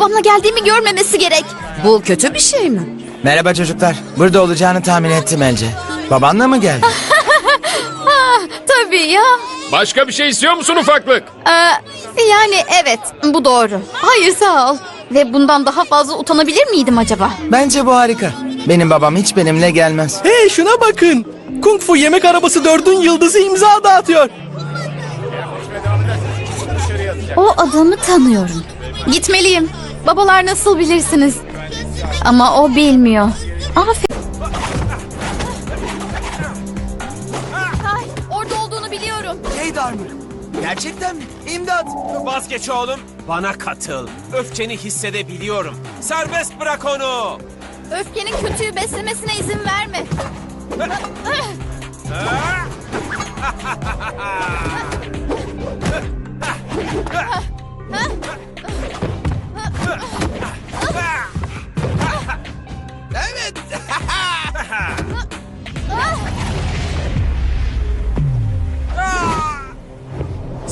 babamla geldiğimi görmemesi gerek. Bu kötü bir şey mi? Merhaba çocuklar. Burada olacağını tahmin ettim Ece. Babanla mı geldin? Tabii ya. Başka bir şey istiyor musun ufaklık? Ee, yani evet bu doğru. Hayır sağ ol. Ve bundan daha fazla utanabilir miydim acaba? Bence bu harika. Benim babam hiç benimle gelmez. Hey şuna bakın. Kung Fu yemek arabası dördün yıldızı imza dağıtıyor. O adamı tanıyorum. Gitmeliyim. Babalar nasıl bilirsiniz? Ama o bilmiyor. Aferin. Ay, orada olduğunu biliyorum. Hey Darmur. Gerçekten mi? İmdat. Vazgeç oğlum. Bana katıl. Öfkeni hissedebiliyorum. Serbest bırak onu. Öfkenin kötüyü beslemesine izin verme. Evet.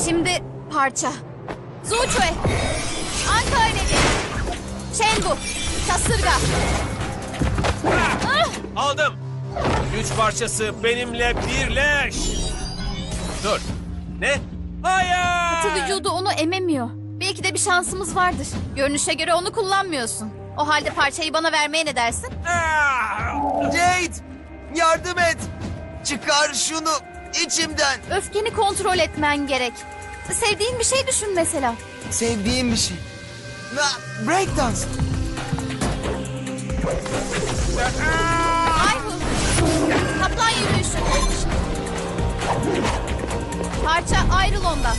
Şimdi parça. Zuçue. Anka Alevi. Şengu. Kasırga. Ah! Aldım. Güç parçası benimle birleş. Dur. Ne? Hayır. Katı vücudu onu ememiyor. Belki de bir şansımız vardır. Görünüşe göre onu kullanmıyorsun. O halde parçayı bana vermeye ne dersin? Ah! Jade. Yardım et. Çıkar şunu içimden. Öfkeni kontrol etmen gerek. Sevdiğin bir şey düşün mesela. Sevdiğim bir şey. Na- Breakdance. Ayhu. Kaplan yürüyüşü. Parça ayrıl ondan.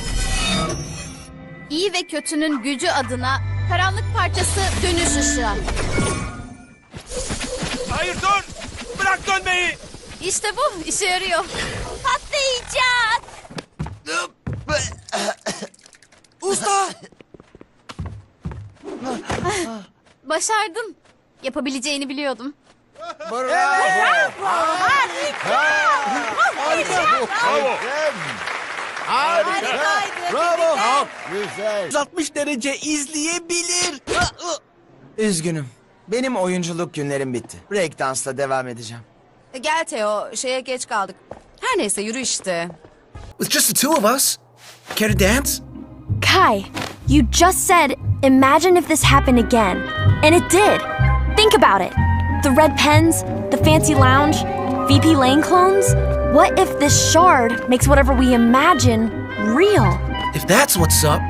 İyi ve kötünün gücü adına karanlık parçası dönüş ışığı. Hayır dur. Bırak dönmeyi. İşte bu işe yarıyor. Patlayacak. Usta. Başardın. Yapabileceğini biliyordum. Bravo. Çok güzel. 160 derece izleyebilir. Üzgünüm. Benim oyunculuk günlerim bitti. Breakdance'la devam edeceğim. Gel Teo, şeye geç kaldık. Her neyse yürü işte. With just the two of us. Care to dance? Kai, you just said, imagine if this happened again. And it did. Think about it. The red pens, the fancy lounge, VP Lane clones. What if this shard makes whatever we imagine real? If that's what's up,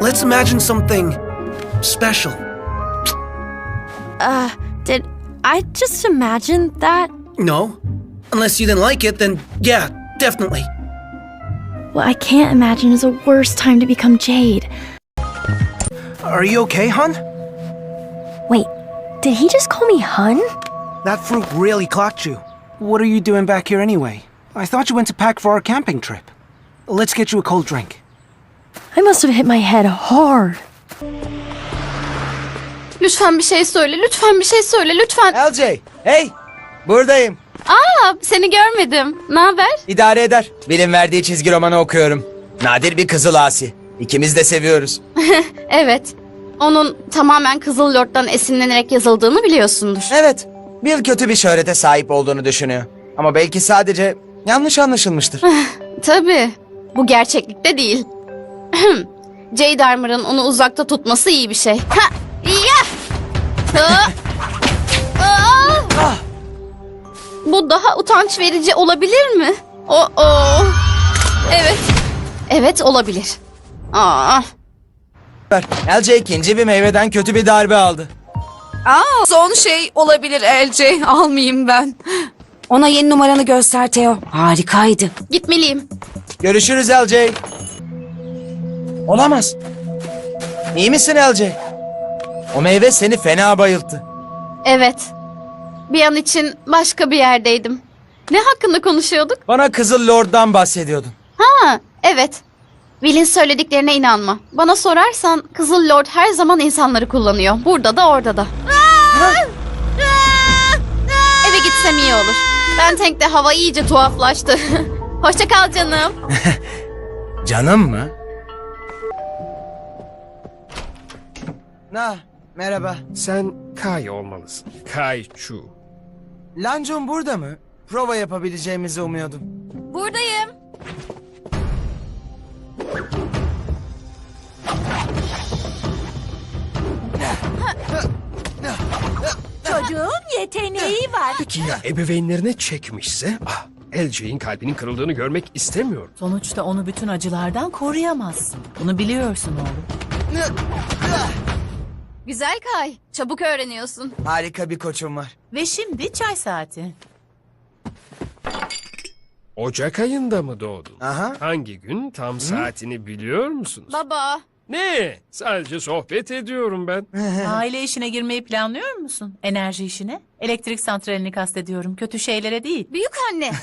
let's imagine something special. Uh, did I just imagine that? No. Unless you didn't like it, then yeah, definitely. What I can't imagine is a worse time to become Jade. Are you okay, hun? Wait, did he just call me Hun? That fruit really clocked you. What are you doing back here anyway? I thought you went to pack for our camping trip. Let's get you a cold drink. I must have hit my head hard. Lütfen bir şey söyle. Lütfen bir şey söyle. Lütfen. LJ. Hey. Buradayım. Aa, seni görmedim. Ne haber? İdare eder. Bilim verdiği çizgi romanı okuyorum. Nadir bir kızıl asi. İkimiz de seviyoruz. Evet. Onun tamamen Kızıl Lord'dan esinlenerek yazıldığını biliyorsundur. Evet. Bill kötü bir şöhrete sahip olduğunu düşünüyor. Ama belki sadece yanlış anlaşılmıştır. Tabii. Bu gerçeklikte değil. Jade Armor'ın onu uzakta tutması iyi bir şey. Ha! Ya! Ha! Aa! Bu daha utanç verici olabilir mi? O o. Evet. Evet olabilir. Aa. LJ ikinci bir meyveden kötü bir darbe aldı. Aa, son şey olabilir LC. Almayayım ben. Ona yeni numaranı göster Teo. Harikaydı. Gitmeliyim. Görüşürüz LJ. Olamaz. İyi misin LJ? O meyve seni fena bayılttı. Evet. Bir an için başka bir yerdeydim. Ne hakkında konuşuyorduk? Bana Kızıl Lord'dan bahsediyordun. Ha, evet. Will'in söylediklerine inanma. Bana sorarsan Kızıl Lord her zaman insanları kullanıyor. Burada da orada da. Eve gitsem iyi olur. Ben Tank'te hava iyice tuhaflaştı. Hoşça kal canım. Canım mı? Na, merhaba. Sen Kai olmalısın. Kai Chu. Lancun burada mı? Prova yapabileceğimizi umuyordum. Buradayım. Yeteneği var. Peki ya ebeveynlerine çekmişse? Ah, LJ'in kalbinin kırıldığını görmek istemiyorum. Sonuçta onu bütün acılardan koruyamazsın. Bunu biliyorsun oğlum. Güzel Kay. Çabuk öğreniyorsun. Harika bir koçum var. Ve şimdi çay saati. Ocak ayında mı doğdun? Aha. Hangi gün tam saatini biliyor musunuz? Baba. Ne? Sadece sohbet ediyorum ben. Aile işine girmeyi planlıyor musun? Enerji işine? Elektrik santralini kastediyorum. Kötü şeylere değil. Büyük anne.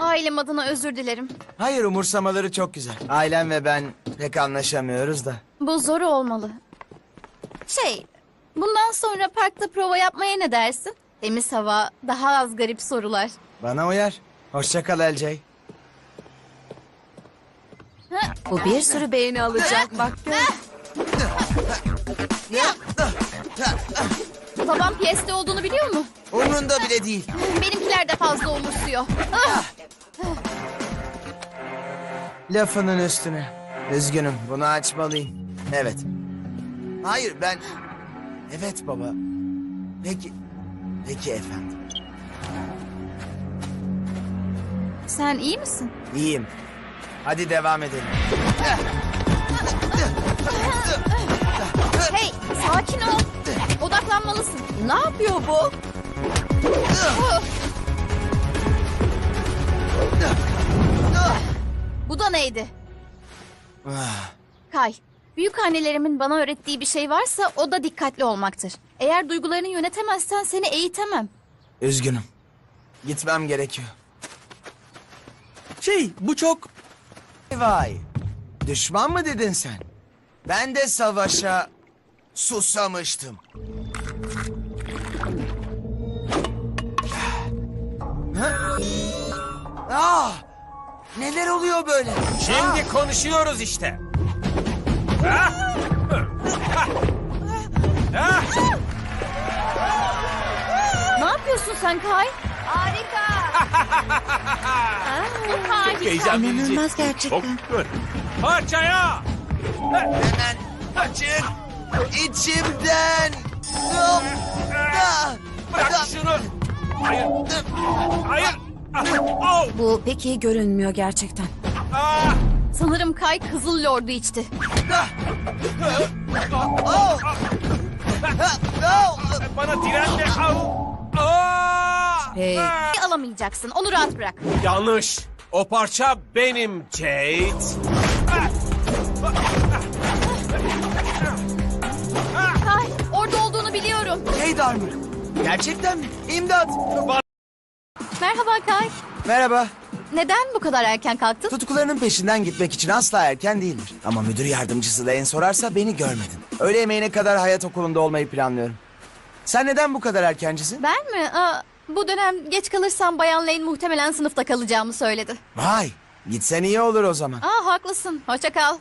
Ailem adına özür dilerim. Hayır umursamaları çok güzel. Ailem ve ben pek anlaşamıyoruz da. Bu zor olmalı. Şey, bundan sonra parkta prova yapmaya ne dersin? Temiz hava, daha az garip sorular. Bana uyar. Hoşça kal LJ. Bu bir sürü beğeni alacak bak gör. Babam piyeste olduğunu biliyor mu? Umrunda bile değil. Benimkiler de fazla umursuyor. Ah! Lafının üstüne. Üzgünüm bunu açmalıyım. Evet. Hayır ben... Evet baba. Peki. Peki efendim. Sen iyi misin? İyiyim. Hadi devam edelim. Hey, sakin ol. Odaklanmalısın. Ne yapıyor bu? Bu da neydi? Kay, büyük annelerimin bana öğrettiği bir şey varsa o da dikkatli olmaktır. Eğer duygularını yönetemezsen seni eğitemem. Üzgünüm. Gitmem gerekiyor. Şey bu çok... Vay. Düşman mı dedin sen? Ben de savaşa susamıştım. Ha? Ah! Neler oluyor böyle? Şimdi konuşuyoruz işte. Ne yapıyorsun sen Kay? Harika. Bu harika. İnanılmaz gerçekten. Parçaya! Hemen açın. İçimden. Ah! Ah! Bırak şunu! Hayır! Hayır! Ah, oh, Bu pek iyi görünmüyor gerçekten. ah, Sanırım Kay Kızıl Lord'u içti. Oh! Oh! Bana direnme! Ah! Hey. Ah! Alamayacaksın. Onu rahat bırak. Yanlış. O parça benim Jade. Kay, orada olduğunu biliyorum. Hey Darmer. Gerçekten mi? İmdat. Merhaba Kay. Merhaba. Neden bu kadar erken kalktın? Tutkularının peşinden gitmek için asla erken değildir. Ama müdür yardımcısı da en sorarsa beni görmedin. Öğle yemeğine kadar hayat okulunda olmayı planlıyorum. Sen neden bu kadar erkencisin? Ben mi? Aa, bu dönem geç kalırsam Bayan Lane muhtemelen sınıfta kalacağımı söyledi. Vay. Gitsen iyi olur o zaman. Aa haklısın. Hoşça kal.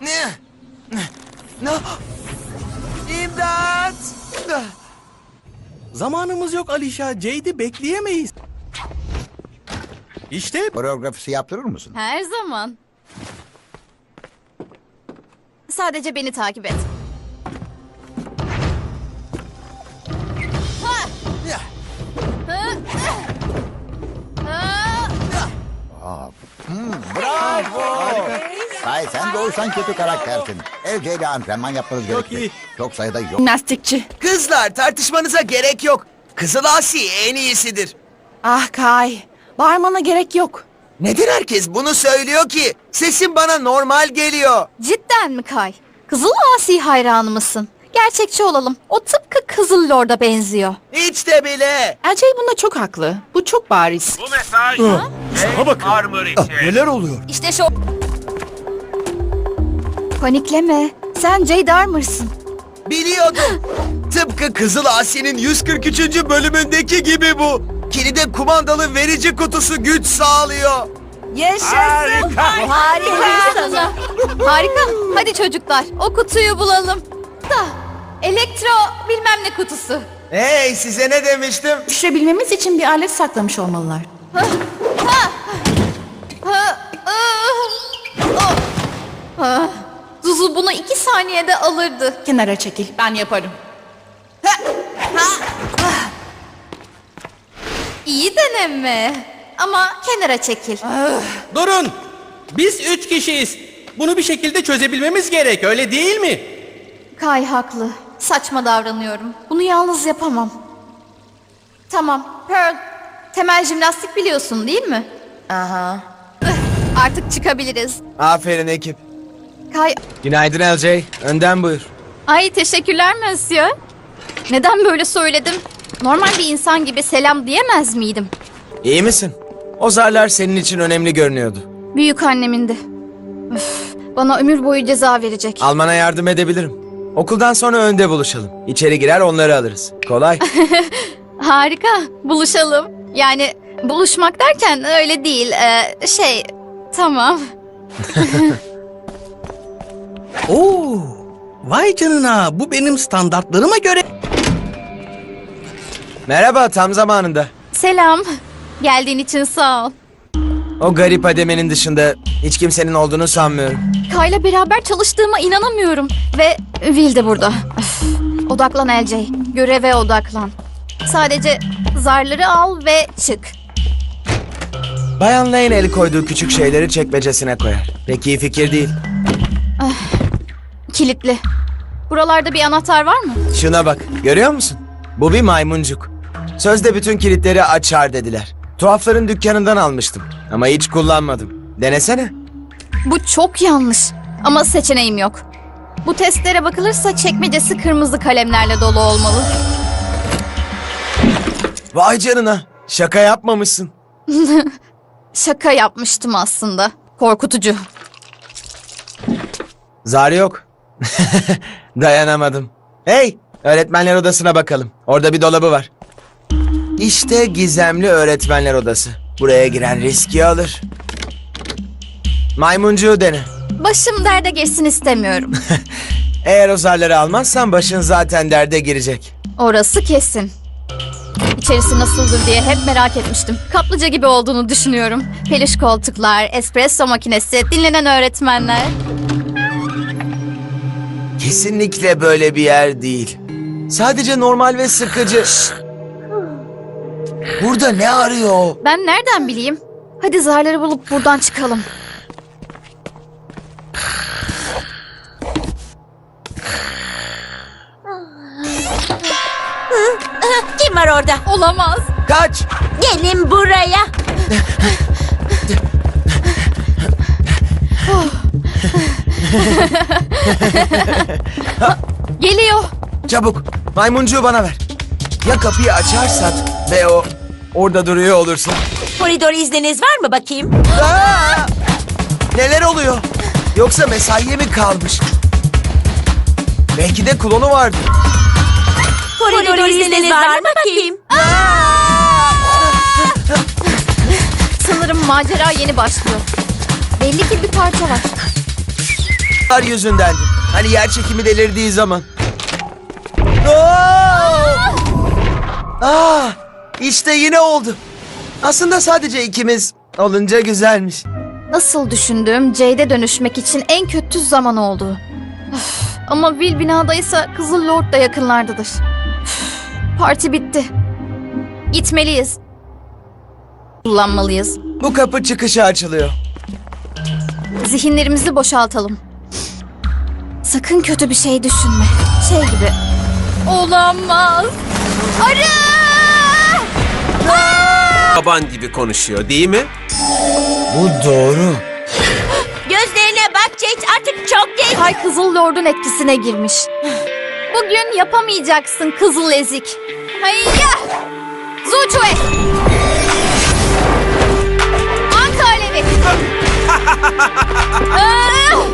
Ne? Ne? İmdat! Zamanımız yok Alişa. Jade'i bekleyemeyiz. İşte Koreografisi yaptırır mısın? Her zaman. Sadece beni takip et. Hay sen kötü karaktersin. İle antrenman yapmanız Çok gerekli. iyi. Çok sayıda yok. Jimnastikçi. Kızlar tartışmanıza gerek yok. Kızıl Asi en iyisidir. Ah Kay. Bağırmana gerek yok. Neden herkes bunu söylüyor ki? Sesim bana normal geliyor. Cidden mi Kay? Kızıl Asi hayranı mısın? Gerçekçi olalım. O tıpkı Kızıl Lord'a benziyor. Hiç de bile. Elce bunda çok haklı. Bu çok bariz. Bu mesaj Sana bakın. Armor için. neler oluyor? İşte şu... Panikleme. Sen Jade Armor'sın. Biliyordum. Tıpkı Kızıl Asi'nin 143. bölümündeki gibi bu. Kilide kumandalı verici kutusu güç sağlıyor. Yaşasın. Harika. Harika. Hadi çocuklar o kutuyu bulalım. Da elektro bilmem ne kutusu. Hey size ne demiştim? Düşürebilmemiz için bir alet saklamış olmalılar. Ha, ah, oh, ah. Zuzu bunu iki saniyede alırdı. Kenara çekil. Ben yaparım. İyi deneme. Ama kenara çekil. Durun. Biz üç kişiyiz. Bunu bir şekilde çözebilmemiz gerek öyle değil mi? Kay haklı. Saçma davranıyorum. Bunu yalnız yapamam. Tamam. Pearl, temel jimnastik biliyorsun değil mi? Aha. Artık çıkabiliriz. Aferin ekip. Kay... Günaydın LJ. Önden buyur. Ay teşekkürler Monsieur. Neden böyle söyledim? Normal bir insan gibi selam diyemez miydim? İyi misin? O zarlar senin için önemli görünüyordu. Büyük annemindi. Üf, bana ömür boyu ceza verecek. Almana yardım edebilirim. Okuldan sonra önde buluşalım. İçeri girer onları alırız. Kolay. Harika. Buluşalım. Yani buluşmak derken öyle değil. Ee, şey tamam. Oo. Vay canına bu benim standartlarıma göre. Merhaba tam zamanında. Selam. Geldiğin için sağ ol. O garip ademenin dışında hiç kimsenin olduğunu sanmıyorum. Kayla beraber çalıştığıma inanamıyorum. Ve Will de burada. Üf. Odaklan LJ. Göreve odaklan. Sadece zarları al ve çık. Bayan Lane el koyduğu küçük şeyleri çekmecesine koyar. Pek iyi fikir değil. Kilitli. Buralarda bir anahtar var mı? Şuna bak, görüyor musun? Bu bir maymuncuk. Sözde bütün kilitleri açar dediler. Tuhafların dükkanından almıştım ama hiç kullanmadım. Denesene. Bu çok yanlış. Ama seçeneğim yok. Bu testlere bakılırsa çekmecesi kırmızı kalemlerle dolu olmalı. Vay canına, şaka yapmamışsın. Şaka yapmıştım aslında. Korkutucu. Zar yok. Dayanamadım. Hey, öğretmenler odasına bakalım. Orada bir dolabı var. İşte gizemli öğretmenler odası. Buraya giren riski alır. Maymuncuğu dene. Başım derde girsin istemiyorum. Eğer o zarları almazsan başın zaten derde girecek. Orası kesin. İçerisi nasıldır diye hep merak etmiştim. Kaplıca gibi olduğunu düşünüyorum. Peluş koltuklar, espresso makinesi, dinlenen öğretmenler. Kesinlikle böyle bir yer değil. Sadece normal ve sıkıcı. Burada ne arıyor? Ben nereden bileyim? Hadi zarları bulup buradan çıkalım. Kim var orada? Olamaz. Kaç! Gelin buraya. Geliyor. Çabuk maymuncuğu bana ver. Ya kapıyı açarsak ve o orada duruyor olursa? Koridor izniniz var mı bakayım? Aa! Neler oluyor? Yoksa mesaiye mi kalmış? Belki de klonu vardı. Koridor, izniniz var mı bakayım? Sanırım macera yeni başlıyor. Belli ki bir parça var. Var yüzündendi. Hani yer çekimi delirdiği zaman. Aa! Aa! İşte yine oldu. Aslında sadece ikimiz olunca güzelmiş. Nasıl düşündüğüm Jade'e dönüşmek için en kötü zaman oldu. Üf, ama Will binadaysa Kızıl Lord da yakınlardadır. Üf, parti bitti. Gitmeliyiz. Kullanmalıyız. Bu kapı çıkışa açılıyor. Zihinlerimizi boşaltalım. Sakın kötü bir şey düşünme. Şey gibi. Olamaz. Arı! Baban gibi konuşuyor değil mi? Bu doğru. Gözlerine bak Jade artık çok geç. Kay Kızıl Lord'un etkisine girmiş. Bugün yapamayacaksın Kızıl Ezik. Hayya! Zuçue! Anka Alevi!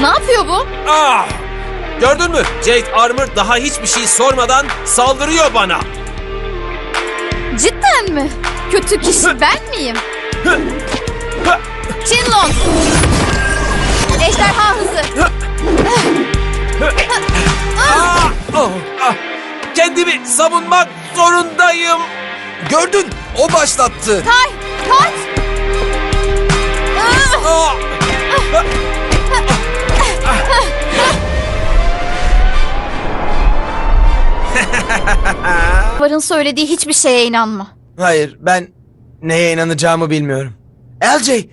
ne yapıyor bu? Ah! Gördün mü? Jade Armor daha hiçbir şey sormadan saldırıyor bana. Ben mi? Kötü kişi ben miyim? Çinlong! Ejderha hızı! Oh, ah, kendimi savunmak zorundayım. Gördün, o başlattı. Kay! Kaç! Varın söylediği hiçbir şeye inanma. Hayır, ben neye inanacağımı bilmiyorum. LJ,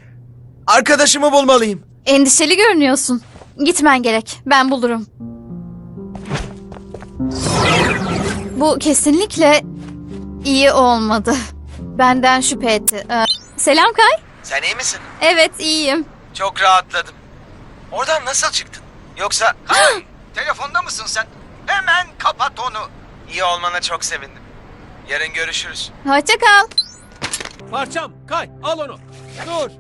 arkadaşımı bulmalıyım. Endişeli görünüyorsun. Gitmen gerek. Ben bulurum. Bu kesinlikle iyi olmadı. Benden şüphe etti. Ee, selam Kay. Sen iyi misin? Evet iyiyim. Çok rahatladım. Oradan nasıl çıktın? Yoksa... telefonda mısın sen? Hemen kapat onu. İyi olmana çok sevindim. Yarın görüşürüz. Hoşça kal. Parçam, kay, al onu. Dur.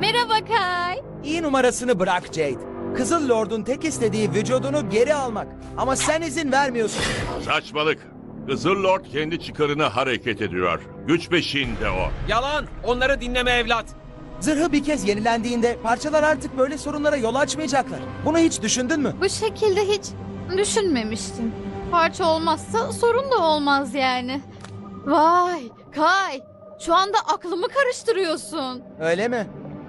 Merhaba Kay. İyi numarasını bırak Jade. Kızıl Lord'un tek istediği vücudunu geri almak. Ama sen izin vermiyorsun. Saçmalık. Kızıl Lord kendi çıkarına hareket ediyor. Güç peşinde o. Yalan, onları dinleme evlat. Zırhı bir kez yenilendiğinde parçalar artık böyle sorunlara yol açmayacaklar. Bunu hiç düşündün mü? Bu şekilde hiç düşünmemiştim. Parça olmazsa sorun da olmaz yani. Vay Kay. Şu anda aklımı karıştırıyorsun. Öyle mi?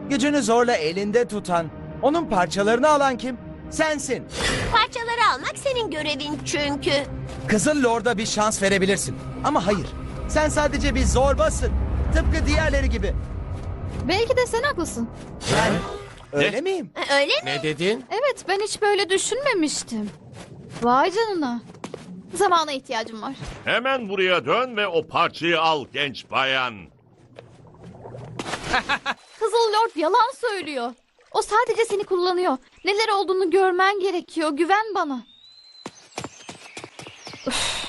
Gücünü zorla elinde tutan, onun parçalarını alan kim? Sensin. Parçaları almak senin görevin çünkü. Kızıl Lord'a bir şans verebilirsin. Ama hayır. Sen sadece bir zorbasın. Tıpkı diğerleri gibi. Belki de sen haklısın. Yani öyle miyim? Öyle Ne dedin? Evet ben hiç böyle düşünmemiştim. Vay canına. Zamana ihtiyacım var. Hemen buraya dön ve o parçayı al genç bayan. Kızıl Lord yalan söylüyor. O sadece seni kullanıyor. Neler olduğunu görmen gerekiyor. Güven bana. Üf.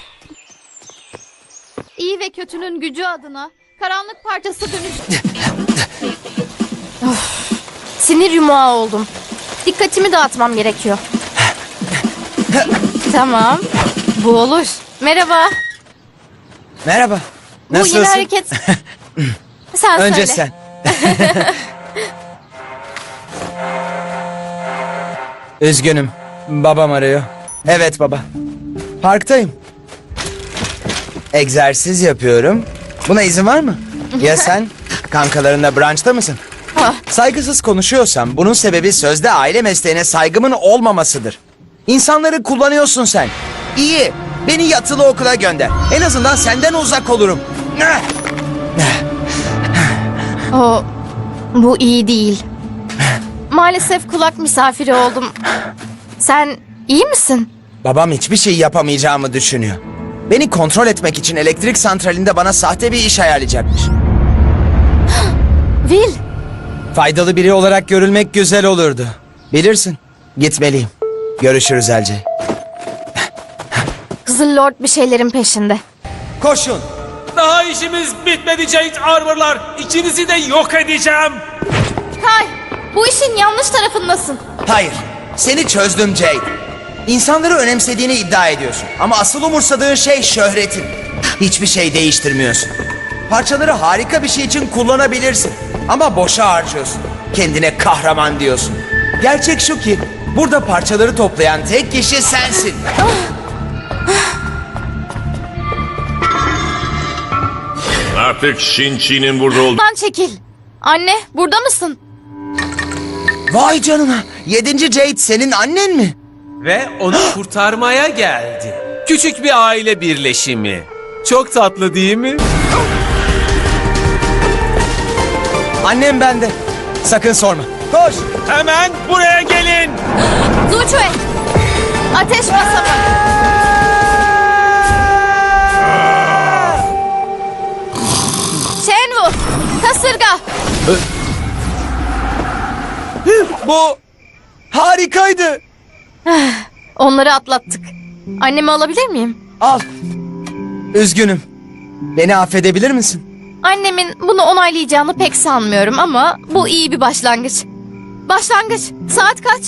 İyi ve kötünün gücü adına karanlık parçası dönüş... Sinir yumağı oldum. Dikkatimi dağıtmam gerekiyor. tamam. Bu olur. Merhaba. Merhaba. Bu yeni Nasılsın? hareket... sen Önce söyle. sen. Üzgünüm. Babam arıyor. Evet baba. Parktayım. Egzersiz yapıyorum. Buna izin var mı? Ya sen? Kankalarınla branşta mısın? Ah. Saygısız konuşuyorsam bunun sebebi sözde aile mesleğine saygımın olmamasıdır. İnsanları kullanıyorsun sen. İyi. Beni yatılı okula gönder. En azından senden uzak olurum. O bu iyi değil. Maalesef kulak misafiri oldum. Sen iyi misin? Babam hiçbir şey yapamayacağımı düşünüyor. Beni kontrol etmek için elektrik santralinde bana sahte bir iş ayarlayacakmış. Will, Faydalı biri olarak görülmek güzel olurdu. Bilirsin. Gitmeliyim. Görüşürüz Elce. Kızıl Lord bir şeylerin peşinde. Koşun. Daha işimiz bitmedi Jade Armor'lar. İkinizi de yok edeceğim. Kay, bu işin yanlış tarafındasın. Hayır. Seni çözdüm Jade. İnsanları önemsediğini iddia ediyorsun. Ama asıl umursadığın şey şöhretin. Hiçbir şey değiştirmiyorsun. Parçaları harika bir şey için kullanabilirsin. Ama boşa harcıyorsun. Kendine kahraman diyorsun. Gerçek şu ki burada parçaları toplayan tek kişi sensin. Artık Shinchi'nin burada olduğu... Lan çekil. Anne, burada mısın? Vay canına. Yedinci Jade senin annen mi? Ve onu kurtarmaya geldi. Küçük bir aile birleşimi. Çok tatlı değil mi? Annem bende. Sakın sorma. Koş. Hemen buraya gelin. Zuçue. Ateş basamı. Bu harikaydı. Onları atlattık. Annemi alabilir miyim? Al. Üzgünüm. Beni affedebilir misin? Annemin bunu onaylayacağını pek sanmıyorum ama bu iyi bir başlangıç. Başlangıç. Saat kaç?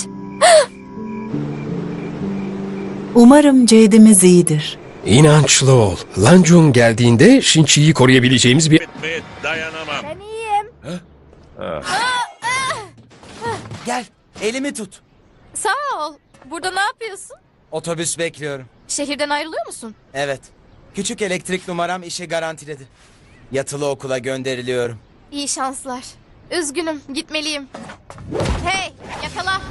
Umarım Jade'imiz iyidir. İnançlı ol. Lancun geldiğinde Shinchi'yi koruyabileceğimiz bir... Etmeye dayanamam. Gel, elimi tut. Sağ ol. Burada ne yapıyorsun? Otobüs bekliyorum. Şehirden ayrılıyor musun? Evet. Küçük elektrik numaram işi garantiledi. Yatılı okula gönderiliyorum. İyi şanslar. Üzgünüm, gitmeliyim. Hey, yakala.